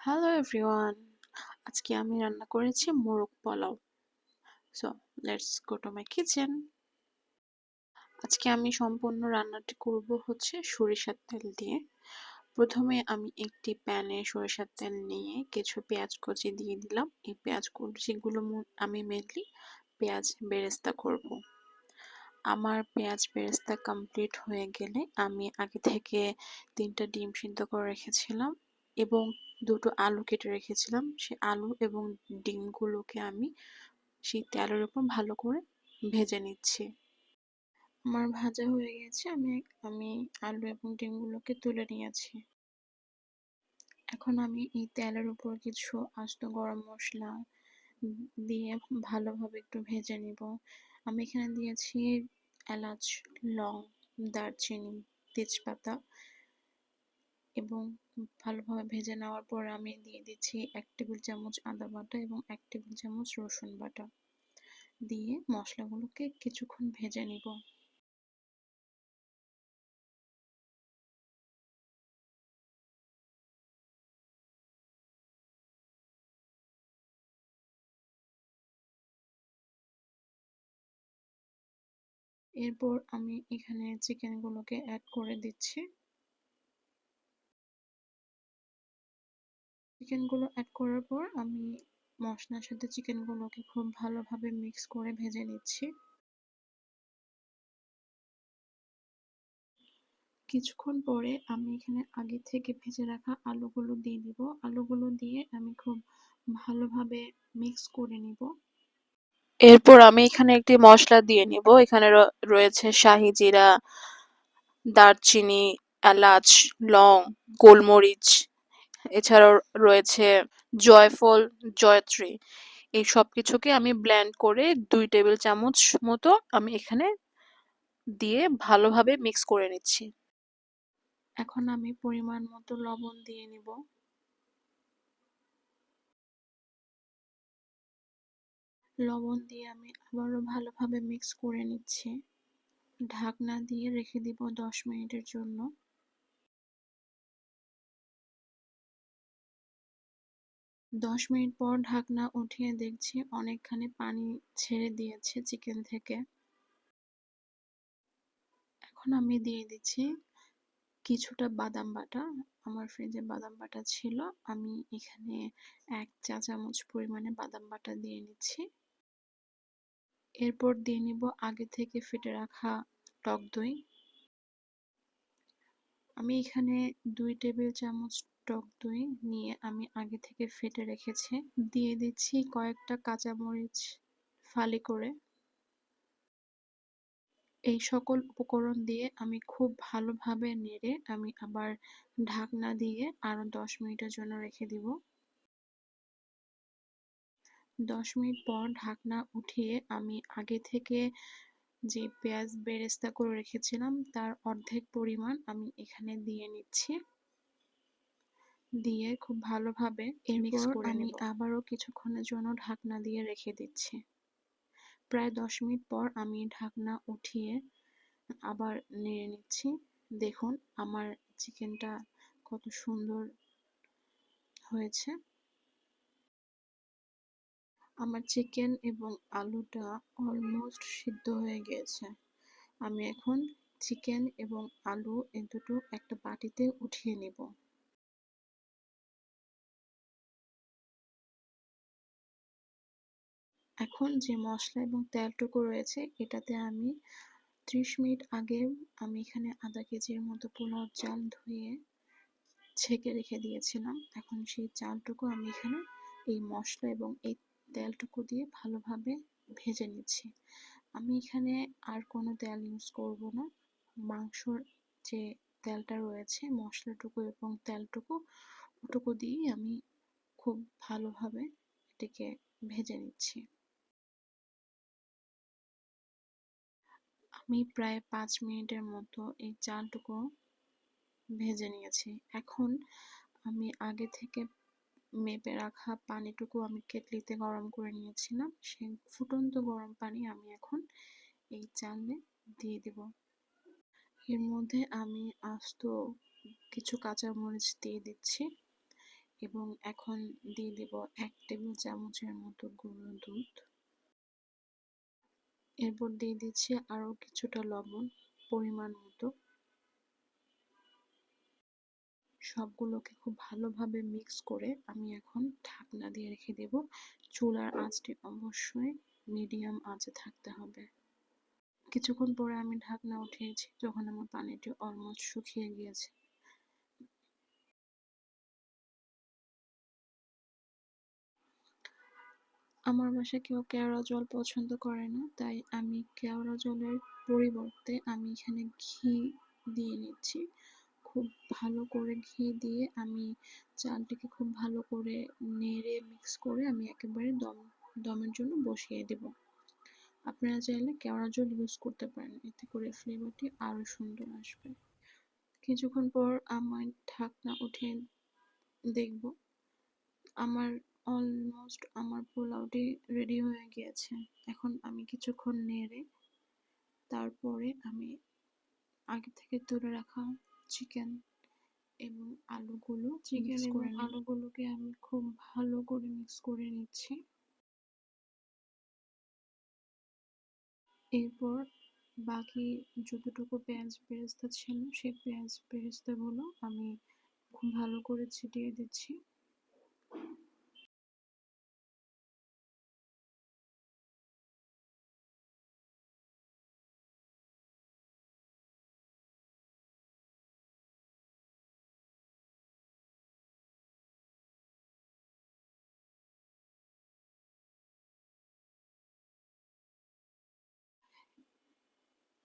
Hello everyone আজকে আমি রান্না করেছি মোরগ pulao. So let's go to my kitchen আজকে আমি সম্পূর্ণ রান্নাটি করব হচ্ছে সরিষার তেল দিয়ে। প্রথমে আমি একটি প্যানে সরিষার তেল নিয়ে কিছু পেঁয়াজ কুচি দিয়ে দিলাম। এই পেঁয়াজ কুচিগুলো আমি মেনলি পেঁয়াজ বেরেস্তা করব। আমার পেঁয়াজ বেরেস্তা কমপ্লিট হয়ে গেলে আমি আগে থেকে তিনটা ডিম সিদ্ধ করে রেখেছিলাম। এবং দুটো আলু কেটে রেখেছিলাম। সেই আলু এবং ডিমগুলোকে আমি সেই তেলের উপর ভালো করে ভেজে নিচ্ছি। আমার ভাজা হয়ে গেছে। আমি আমি আলু এবং ডিমগুলোকে তুলে নিয়েছি। এখন আমি এই তেলের উপর কিছু আস্ত গরম মশলা দিয়ে ভালোভাবে একটু ভেজে নিব। আমি এখানে দিয়েছি এলাচ, লং, দারচিনি, তেজপাতা এবং ভালোভাবে ভেজে নেওয়ার পর আমি দিয়ে দিচ্ছি এক টেবিল চামচ আদা বাটা এবং এক টেবিল চামচ রসুন বাটা। দিয়ে মশলাগুলোকে কিছুক্ষণ ভেজে নিব। এরপর আমি এখানে চিকেনগুলোকে অ্যাড করে দিচ্ছি। চিকেনগুলো অ্যাড করার পর আমি মশলার সাথে চিকেনগুলোকে খুব ভালোভাবে মিক্স করে ভেজে নিচ্ছি। কিছুক্ষণ পরে আমি এখানে আগে থেকে ভেজে রাখা আলুগুলো দিয়ে দিব। আলুগুলো দিয়ে আমি খুব ভালোভাবে মিক্স করে নিব। এরপর আমি এখানে একটি মশলা দিয়ে নিব। এখানে রয়েছে শাহি জিরা, দারচিনি, এলাচ, লং, গোলমরিচ এছাড়াও রয়েছে জয়ফল, জয়ত্রী। এই সব কিছুকে আমি ব্ল্যান্ড করে দুই টেবিল চামচ মতো আমি এখানে দিয়ে ভালোভাবে মিক্স করে নিচ্ছি। এখন আমি পরিমাণ মতো লবণ দিয়ে নিব। লবণ দিয়ে আমি আবারও ভালোভাবে মিক্স করে নিচ্ছি। ঢাকনা দিয়ে রেখে দিব দশ মিনিটের জন্য। দশ মিনিট পর ঢাকনা উঠিয়ে দেখছি অনেকখানি পানি ছেড়ে দিয়েছে চিকেন থেকে। এখন আমি দিয়ে দিচ্ছি কিছুটা বাদাম বাটা। আমার ফ্রিজে বাদাম বাটা ছিল। আমি এখানে এক চা চামচ পরিমাণে বাদাম বাটা দিয়ে নিচ্ছি। এরপর দিয়ে নিব আগে থেকে ফেটে রাখা টক দই। আমি এখানে দুই টেবিল চামচ টক দই নিয়ে আমি আগে থেকে ফেটে রেখেছি। দিয়ে দিচ্ছি কয়েকটা কাঁচামরিচ ফালি করে। এই সকল উপকরণ দিয়ে আমি খুব ভালোভাবে নেড়ে আমি আবার ঢাকনা দিয়ে আরও দশ মিনিটের জন্য রেখে দিব। দশ মিনিট পর ঢাকনা উঠিয়ে আমি আগে থেকে যে পেঁয়াজ বেরেস্তা করে রেখেছিলাম তার অর্ধেক পরিমাণ আমি এখানে দিয়ে নিচ্ছি। দিয়ে খুব ভালোভাবে মিক্স করে আমি আবারও কিছুক্ষণের জন্য ঢাকনা দিয়ে রেখে দিচ্ছি। প্রায় দশ মিনিট পর আমি ঢাকনা উঠিয়ে আবার নেড়ে নিচ্ছি। দেখুন আমার চিকেনটা কত সুন্দর হয়েছে। আমার চিকেন এবং আলুটা অলমোস্ট সিদ্ধ হয়ে গিয়েছে আমি এখন চিকেন এবং আলু এ দুটো একটা বাটিতে উঠিয়ে নেব। এখন যে মশলা এবং তেলটুকু রয়েছে, এটাতে আমি ত্রিশ মিনিট আগে আমি এখানে আধা কেজির মতো পোলাও চাল ধুয়ে ছেঁকে রেখে দিয়েছিলাম। এখন সেই চালটুকু আমি এখানে এই মশলা এবং এই তেলটুকু দিয়ে ভালোভাবে ভেজে নিচ্ছি। আমি এখানে আর কোনো তেল ইউজ করব না। মাংসর যে তেলটা রয়েছে, মশলাটুকু এবং তেলটুকু, ওটুকু দিয়েই আমি খুব ভালোভাবে এটিকে ভেজে নিচ্ছি। আমি প্রায় পাঁচ মিনিটের মতো এই চালটুকু ভেজে নিয়েছি। এখন আমি আগে থেকে মেপে রাখা পানিটুকু আমি কেটলিতে গরম করে নিয়েছিলাম। সেই ফুটন্ত গরম পানি আমি এখন এই চালে দিয়ে দেব। এর মধ্যে আমি আস্ত কিছু কাঁচামরিচ দিয়ে দিচ্ছি এবং এখন দিয়ে দেব এক টেবিল চামচের মতো গুঁড়ো দুধ। এরপর দিয়ে দিচ্ছি আরও কিছুটা লবণ পরিমাণ মতো। সবগুলোকে খুব ভালোভাবে মিক্স করে আমি এখন ঢাকনা দিয়ে রেখে দেব। চুলার আঁচটি অবশ্যই মিডিয়াম আঁচে থাকতে হবে। কিছুক্ষণ পরে আমি ঢাকনা উঠিয়েছি, যখন আমার পানিটি অলমোস্ট শুকিয়ে গিয়েছে। আমার বাসায় কেউ কেওড়া জল পছন্দ করে না, তাই আমি কেওড়া জলের পরিবর্তে আমি এখানে ঘি দিয়ে নিচ্ছি। খুব ভালো করে ঘি দিয়ে আমি চালটিকে খুব ভালো করে নেড়ে মিক্স করে আমি একেবারে দম, দমের জন্য বসিয়ে দেব। আপনারা চাইলে কেওড়া জল ইউজ করতে পারেন, এতে করে ফ্লেভারটি আরও সুন্দর আসবে। কিছুক্ষণ পর আমার ঢাকনা উঠে দেখব। আমার অলমোস্ট আমার পোলাওটি রেডি হয়ে গিয়েছে। এখন আমি কিছুক্ষণ নেড়ে তারপরে আমি আগে থেকে তুলে রাখা চিকেন এবং আলুগুলো। চিকেন এবং আলুগুলোকে আমি খুব ভালো করে মিক্স করে নিচ্ছি। এরপর বাকি যতটুকু পেঁয়াজ বেরেস্তা ছিল সেই পেঁয়াজ বেরেস্তাগুলো আমি খুব ভালো করে ছিটিয়ে দিচ্ছি।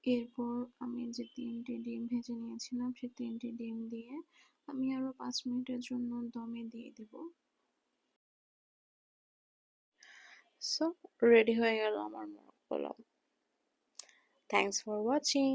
এরপর আমি যে তিনটি ডিম ভেজে নিয়েছিলাম, সেই তিনটি ডিম দিয়ে আমি আরও পাঁচ মিনিটের জন্য দমে দিয়ে দেব। সো রেডি হয়ে গেল আমার মোরগ পোলাও। Thanks for watching